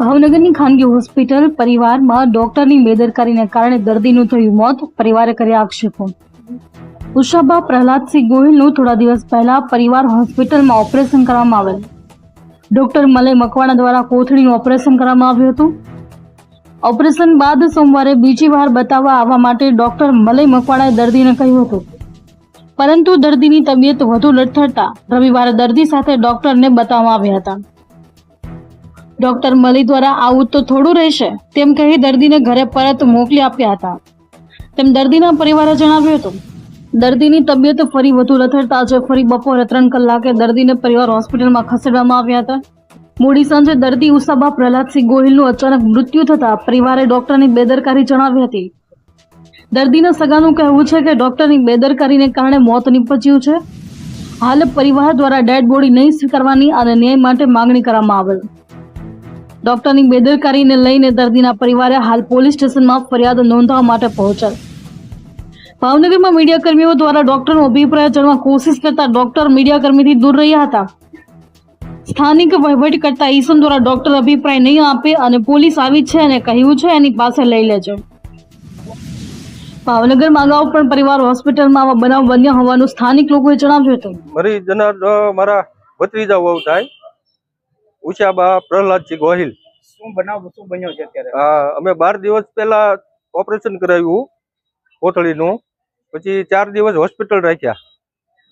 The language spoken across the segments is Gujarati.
ભાવનગરની ખાનગી હોસ્પિટલ પરિવારમાં ડોક્ટરની બેદરકારીને કારણે દર્દીનું થયું મોત. પરિવારે કર્યા આક્ષેપો. ઉષાબા પ્રહલાદસિંહ ગોહિલનું થોડા દિવસ પહેલા પરિવાર હોસ્પિટલમાં ઓપરેશન કરવામાં આવેલ. ડોક્ટર મલય મકવાણા દ્વારા કોથળીનું ઓપરેશન કરવામાં આવ્યું હતું. ઓપરેશન બાદ સોમવારે બીજી વાર બતાવવા આવવા માટે ડોક્ટર મલય મકવાણાએ દર્દીને કહ્યું હતું. પરંતુ દર્દીની તબિયત વધુ લથડતા રવિવારે દર્દી સાથે ડોક્ટરને બતાવવામાં આવ્યા હતા. ડોક્ટર મલી દ્વારા આવું તો થોડું રહેશે. તેમ કહી દર્દીને ઘરે પરત મોકલી આપ્યા હતા. તેમ દર્દીના પરિવારે જણાવ્યું હતું. દર્દીની તબિયત ફરી વધુ લથડતા આજે ફરી બપોરે ત્રણ કલાકે દર્દીને પરિવાર હોસ્પિટલમાં ખસેડવામાં આવ્યા હતા. મોડી સાંજે દર્દી ઉષાબા પ્રહલાદસિંહ ગોહિલનું અચાનક મૃત્યુ થતાં પરિવારે ડોક્ટરની બેદરકારી જણાવી હતી. દર્દીના સગાનું કહેવું છે કે ડોક્ટરની બેદરકારીને કારણે મોત નીપજ્યું છે. હાલ પરિવાર દ્વારા ડેડ બોડી નહીં સ્વીકારવાની અને ન્યાય માટે માંગણી કરવામાં આવેલ. ડોક્ટરની બેદરકારીને લઈને દર્દીના પરિવારે હાલ પોલીસ સ્ટેશનમાં ફરિયાદ નોંધવા માટે પહોંચ્યા. ભાવનગરમાં મીડિયાકર્મીઓ દ્વારા ડોક્ટરનો અભિપ્રાય જાણવા કોશિશ કરતા ડોક્ટર મીડિયાકર્મીથી દૂર રહ્યા હતા. સ્થાનિક વહીવટ કરતા ઈસમ દ્વારા ડોક્ટર અભિપ્રાય નહીં આપે અને પોલીસ આવી છે અને કહ્યું છે એની પાસે લઈ લેજો. ભાવનગરમાં અગાઉ પણ પરિવાર હોસ્પિટલમાં આવા બનાવ બન્યા હોવાનું સ્થાનિક લોકોએ જણાવ્યું હતું. મારી જનાર મારા ભત્રીજા વહુ થાય. ઉષાબા પ્રહલાદજી ગોહિલ. શું બનાવ શું બન્યો છે અત્યારે? હા અમે બાર દિવસ પહેલા ઓપરેશન કરાવ્યું કોથળીનું. પછી ચાર દિવસ હોસ્પિટલ રાખ્યા.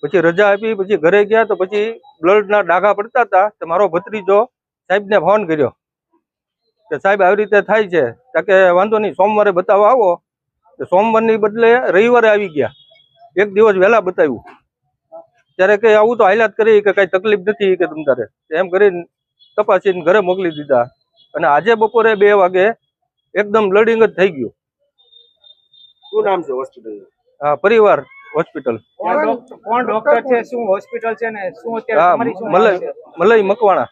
પછી રજા આપી પછી ઘરે ગયા તો પછી બ્લડના ડાઘા પડતા હતા તો મારો ભત્રીજો સાહેબને ફોન કર્યો કે સાહેબ આવી રીતે થાય છે. કે વાંધો નહીં સોમવારે બતાવવા આવો. તો સોમવારની બદલે રવિવારે આવી ગયા. એક દિવસ વહેલા બતાવ્યું. ત્યારે કે આવું તો હાલાત કરી કે કાંઈ તકલીફ નથી કે તમ તારે. એમ કરીને તપાસીને ઘરે મોકલી દીધા. અને આજે બપોરે બે વાગે એકદમ બ્લડિંગ જ થઈ ગયું. શું નામ છે હોસ્પિટલ હા પરિવાર હોસ્પિટલ. કોણ ડોક્ટર- છે શું હોસ્પિટલ છે ને શું અત્યારે તમારી શું મલય મલય મકવાણા.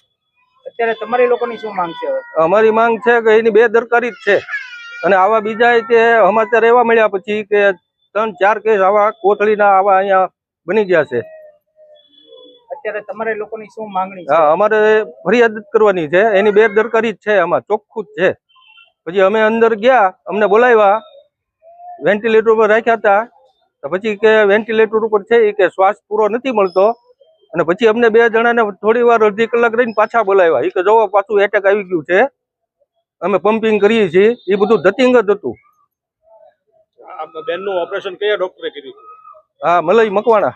અત્યારે તમારી લોકોની શું માંગ છે અમારી માંગ છે કે એની બે દરકારી જ છે. અને આવા બીજા તે સમાચાર એવા મળ્યા પછી કે ત્રણ ચાર કેસ આવા કોથળીના આવા અહીંયા બની ગયા છે. અત્યારે તમારે લોકોની શું માંગણી હા અમારે ફરિયાદ કરવાની છે. એની બે દરકારી જ છે આમાં ચોખ્ખું જ છે. પછી અમે અંદર ગયા અમને બોલાવ્યા વેન્ટિલેટર ઉપર રાખ્યા હતા. તો પછી કે વેન્ટિલેટર ઉપર છે એ કે શ્વાસ પૂરો નથી મળતો. અને પછી અમને બે જણાને થોડી વાર અડધી કલાક રહીને પાછા બોલાવ્યા. એ કે જોવો પાછું એટેક આવી ગયું છે. અમે પમ્પિંગ કરીએ છીએ. એ બધું ધતિંગ જ હતું. બેનનું ઓપરેશન કયા ડોક્ટરે કર્યું? હા મલય મકવાણા.